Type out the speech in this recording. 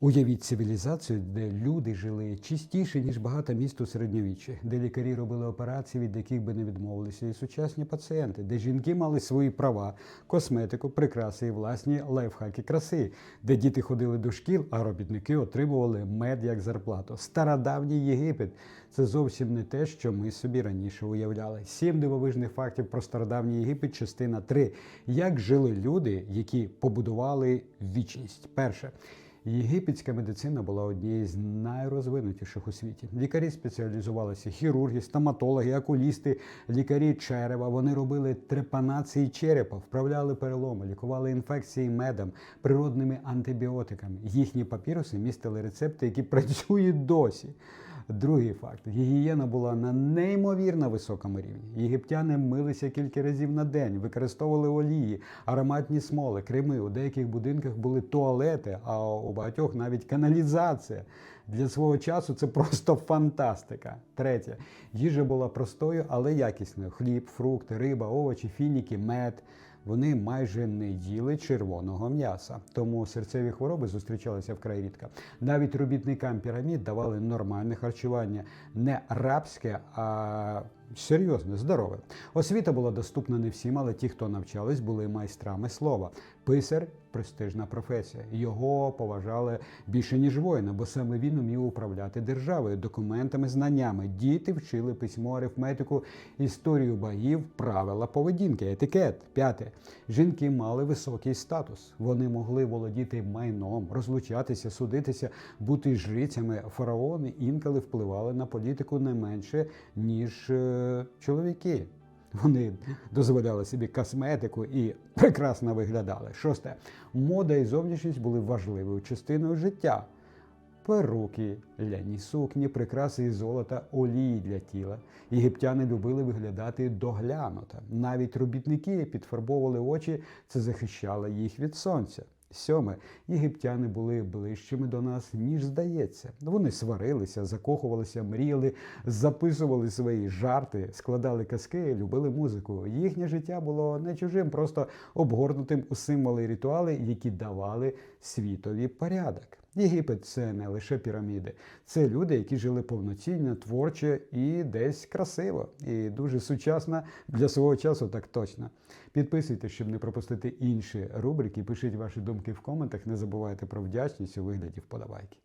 Уявіть цивілізацію, де люди жили чистіше, ніж багато міст у середньовіччі, де лікарі робили операції, від яких би не відмовилися, і сучасні пацієнти, де жінки мали свої права, косметику, прикраси і власні лайфхаки краси, де діти ходили до шкіл, а робітники отримували мед як зарплату. Стародавній Єгипет це зовсім не те, що ми собі раніше уявляли. Сім дивовижних фактів про стародавній Єгипет, частина 3. Як жили люди, які побудували вічність? Перше. Єгипетська медицина була однією з найрозвинутіших у світі. Лікарі спеціалізувалися хірурги, стоматологи, окулісти, лікарі черева. Вони робили трепанації черепа, вправляли переломи, лікували інфекції медом, природними антибіотиками. Їхні папіруси містили рецепти, які працюють досі. Другий факт: гігієна була на неймовірно високому рівні. Єгиптяни милися кілька разів на день, використовували олії, ароматні смоли, креми. У деяких будинках були туалети, а у багатьох навіть каналізація. Для свого часу це просто фантастика. Третє, їжа була простою, але якісною: хліб, фрукти, риба, овочі, фініки, мед. Вони майже не їли червоного м'яса, тому серцеві хвороби зустрічалися вкрай рідко. Навіть робітникам пірамід давали нормальне харчування, не рабське, а серйозне, здорове. Освіта була доступна не всім, але ті, хто навчались, були майстрами слова. Писар престижна професія. Його поважали більше ніж воїна, бо саме він умів управляти державою, документами, знаннями. Діти вчили письмо, арифметику, історію богів, правила поведінки, етикет. П'яте. Жінки мали високий статус. Вони могли володіти майном, розлучатися, судитися, бути жрицями. Фараони інколи впливали на політику не менше, ніж е, чоловіки. Вони дозволяли собі косметику і прекрасно виглядали. Шосте. Мода і зовнішність були важливою частиною життя. Перуки, ляні сукні, прикраси із золота, олії для тіла. Єгиптяни любили виглядати доглянуто. Навіть робітники підфарбовували очі, це захищало їх від сонця. Сьоме, єгиптяни були ближчими до нас, ніж здається. Вони сварилися, закохувалися, мріяли, записували свої жарти, складали казки, любили музику. Їхнє життя було не чужим, просто обгорнутим у символи і ритуали, які давали світові порядок. Єгипет це не лише піраміди, це люди, які жили повноцінно, творче і десь красиво, і дуже сучасно для свого часу, так точно. Підписуйтесь, щоб не пропустити інші рубрики. Пишіть ваші думки в коментах. Не забувайте про вдячність у вигляді вподобайки.